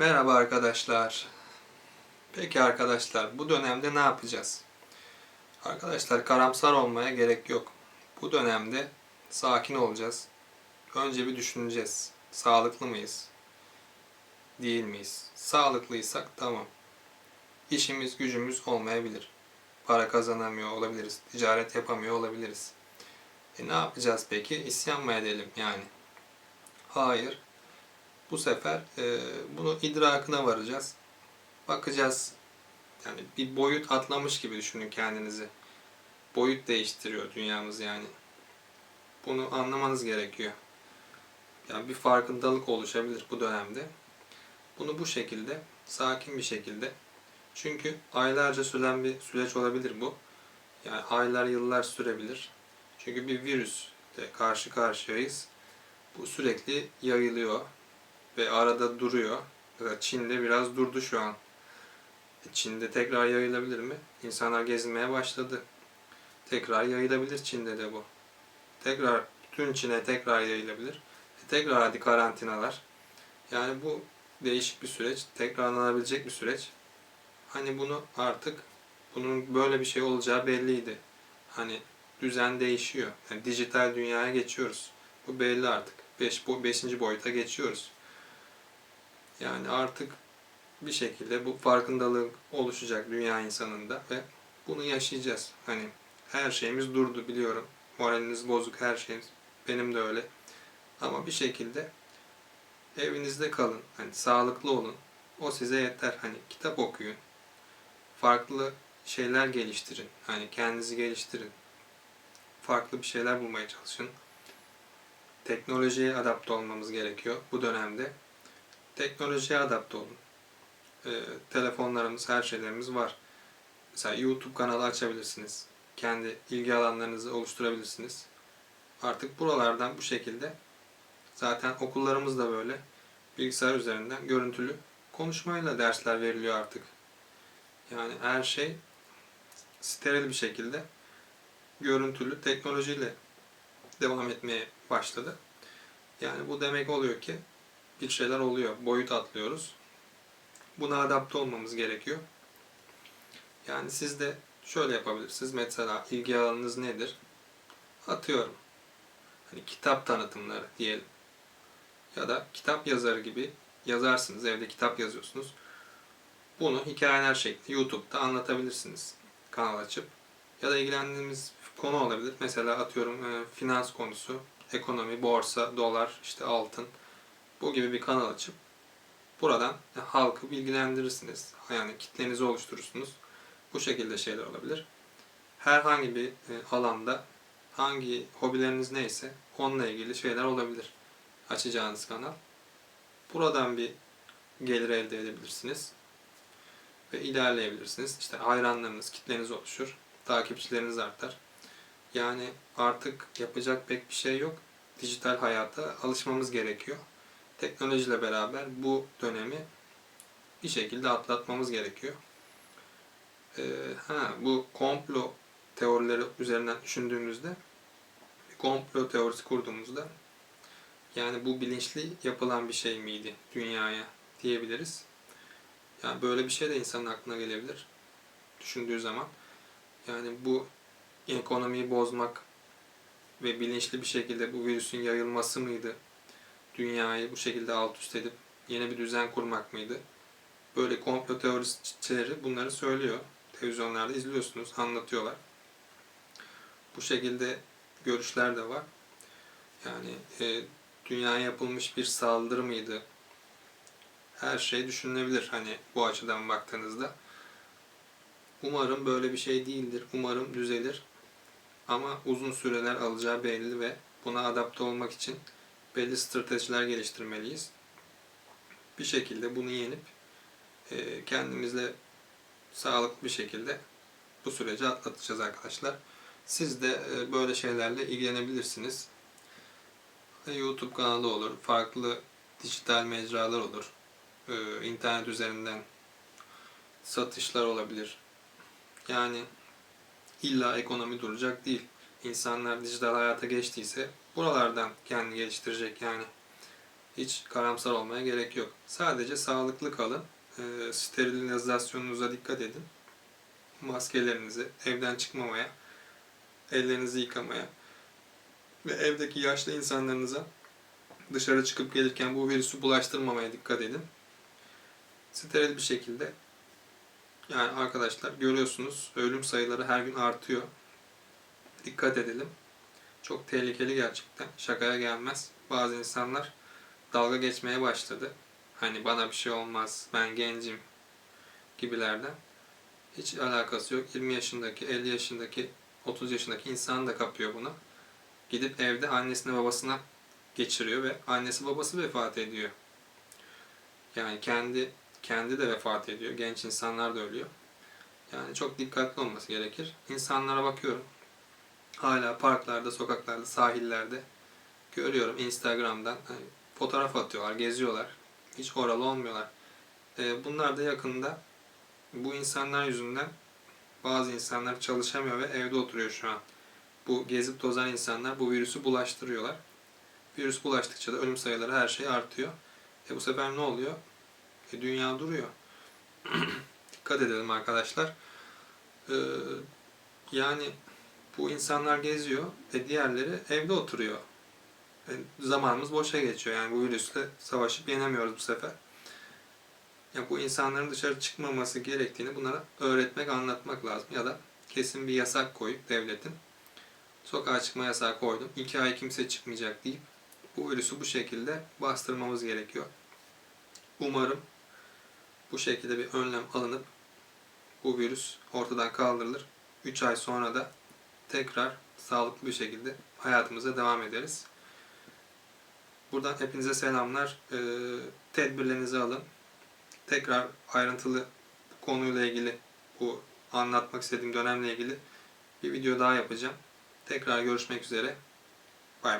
Merhaba arkadaşlar. Peki arkadaşlar bu dönemde ne yapacağız? Arkadaşlar karamsar olmaya gerek yok. Bu dönemde sakin olacağız. Önce bir düşüneceğiz. Sağlıklı mıyız? Değil miyiz? Sağlıklıysak tamam. İşimiz gücümüz olmayabilir. Para kazanamıyor olabiliriz. Ticaret yapamıyor olabiliriz. E ne yapacağız peki? İsyan mı edelim yani? Hayır. Bu sefer e, bunu idrakına varacağız. Bakacağız. Yani bir boyut atlamış gibi düşünün kendinizi. Boyut değiştiriyor dünyamız yani. Bunu anlamanız gerekiyor. Yani bir farkındalık oluşabilir bu dönemde. Bunu bu şekilde, sakin bir şekilde. Çünkü aylarca süren bir süreç olabilir bu. Yani aylar, yıllar sürebilir. Çünkü bir virüsle karşı karşıyayız. Bu sürekli yayılıyor ve arada duruyor. Mesela Çin'de biraz durdu şu an. Çin'de tekrar yayılabilir mi? İnsanlar gezinmeye başladı. Tekrar yayılabilir Çin'de de bu. Tekrar bütün Çin'e tekrar yayılabilir. E, tekrar hadi karantinalar. Yani bu değişik bir süreç. Tekrarlanabilecek bir süreç. Hani bunu artık bunun böyle bir şey olacağı belliydi. Hani düzen değişiyor. Yani dijital dünyaya geçiyoruz. Bu belli artık. 5 beş, 5. boyuta geçiyoruz. Yani artık bir şekilde bu farkındalık oluşacak dünya insanında ve bunu yaşayacağız. Hani her şeyimiz durdu biliyorum. Moraliniz bozuk her şeyimiz. Benim de öyle. Ama bir şekilde evinizde kalın. Hani sağlıklı olun. O size yeter. Hani kitap okuyun. Farklı şeyler geliştirin. Hani kendinizi geliştirin. Farklı bir şeyler bulmaya çalışın. Teknolojiye adapte olmamız gerekiyor bu dönemde teknolojiye adapte olun. Ee, telefonlarımız, her şeylerimiz var. Mesela YouTube kanalı açabilirsiniz. Kendi ilgi alanlarınızı oluşturabilirsiniz. Artık buralardan bu şekilde zaten okullarımız da böyle bilgisayar üzerinden görüntülü konuşmayla dersler veriliyor artık. Yani her şey steril bir şekilde görüntülü teknolojiyle devam etmeye başladı. Yani bu demek oluyor ki bir şeyler oluyor. Boyut atlıyoruz. Buna adapte olmamız gerekiyor. Yani siz de şöyle yapabilirsiniz. Mesela ilgi alanınız nedir? Atıyorum. Hani kitap tanıtımları diyelim. Ya da kitap yazarı gibi yazarsınız. Evde kitap yazıyorsunuz. Bunu hikayeler şeklinde YouTube'da anlatabilirsiniz. Kanal açıp. Ya da ilgilendiğimiz konu olabilir. Mesela atıyorum e, finans konusu, ekonomi, borsa, dolar, işte altın bu gibi bir kanal açıp buradan halkı bilgilendirirsiniz. Yani kitlenizi oluşturursunuz. Bu şekilde şeyler olabilir. Herhangi bir e, alanda hangi hobileriniz neyse onunla ilgili şeyler olabilir. Açacağınız kanal. Buradan bir gelir elde edebilirsiniz. Ve ilerleyebilirsiniz. İşte hayranlarınız, kitleniz oluşur. Takipçileriniz artar. Yani artık yapacak pek bir şey yok. Dijital hayata alışmamız gerekiyor teknolojiyle beraber bu dönemi bir şekilde atlatmamız gerekiyor. Ee, ha, bu komplo teorileri üzerinden düşündüğümüzde komplo teorisi kurduğumuzda yani bu bilinçli yapılan bir şey miydi dünyaya diyebiliriz. Yani böyle bir şey de insanın aklına gelebilir düşündüğü zaman. Yani bu ekonomiyi bozmak ve bilinçli bir şekilde bu virüsün yayılması mıydı dünyayı bu şekilde alt üst edip yeni bir düzen kurmak mıydı? Böyle komplo teoristçileri bunları söylüyor. Televizyonlarda izliyorsunuz, anlatıyorlar. Bu şekilde görüşler de var. Yani e, dünyaya yapılmış bir saldırı mıydı? Her şey düşünülebilir hani bu açıdan baktığınızda. Umarım böyle bir şey değildir. Umarım düzelir. Ama uzun süreler alacağı belli ve buna adapte olmak için belli stratejiler geliştirmeliyiz. Bir şekilde bunu yenip e, kendimizle sağlıklı bir şekilde bu süreci atlatacağız arkadaşlar. Siz de e, böyle şeylerle ilgilenebilirsiniz. YouTube kanalı olur, farklı dijital mecralar olur. E, internet üzerinden satışlar olabilir. Yani illa ekonomi duracak değil. İnsanlar dijital hayata geçtiyse buralardan kendini geliştirecek yani. Hiç karamsar olmaya gerek yok. Sadece sağlıklı kalın. E, sterilizasyonunuza dikkat edin. Maskelerinizi evden çıkmamaya, ellerinizi yıkamaya ve evdeki yaşlı insanlarınıza dışarı çıkıp gelirken bu virüsü bulaştırmamaya dikkat edin. Steril bir şekilde yani arkadaşlar görüyorsunuz ölüm sayıları her gün artıyor. Dikkat edelim. Çok tehlikeli gerçekten. Şakaya gelmez. Bazı insanlar dalga geçmeye başladı. Hani bana bir şey olmaz, ben gencim gibilerden. Hiç alakası yok. 20 yaşındaki, 50 yaşındaki, 30 yaşındaki insan da kapıyor bunu. Gidip evde annesine babasına geçiriyor ve annesi babası vefat ediyor. Yani kendi kendi de vefat ediyor. Genç insanlar da ölüyor. Yani çok dikkatli olması gerekir. İnsanlara bakıyorum. Hala parklarda, sokaklarda, sahillerde görüyorum Instagram'dan hani fotoğraf atıyorlar, geziyorlar. Hiç oralı olmuyorlar. Ee, bunlar da yakında bu insanlar yüzünden bazı insanlar çalışamıyor ve evde oturuyor şu an. Bu gezip tozan insanlar bu virüsü bulaştırıyorlar. Virüs bulaştıkça da ölüm sayıları her şey artıyor. E bu sefer ne oluyor? E dünya duruyor. Dikkat edelim arkadaşlar. Ee, yani bu insanlar geziyor ve diğerleri evde oturuyor. E, zamanımız boşa geçiyor. Yani bu virüsle savaşıp yenemiyoruz bu sefer. Ya bu insanların dışarı çıkmaması gerektiğini bunlara öğretmek, anlatmak lazım. Ya da kesin bir yasak koyup devletin sokağa çıkma yasağı koydum. İki ay kimse çıkmayacak deyip bu virüsü bu şekilde bastırmamız gerekiyor. Umarım bu şekilde bir önlem alınıp bu virüs ortadan kaldırılır. 3 ay sonra da tekrar sağlıklı bir şekilde hayatımıza devam ederiz. Buradan hepinize selamlar. Ee, tedbirlerinizi alın. Tekrar ayrıntılı bu konuyla ilgili, bu anlatmak istediğim dönemle ilgili bir video daha yapacağım. Tekrar görüşmek üzere.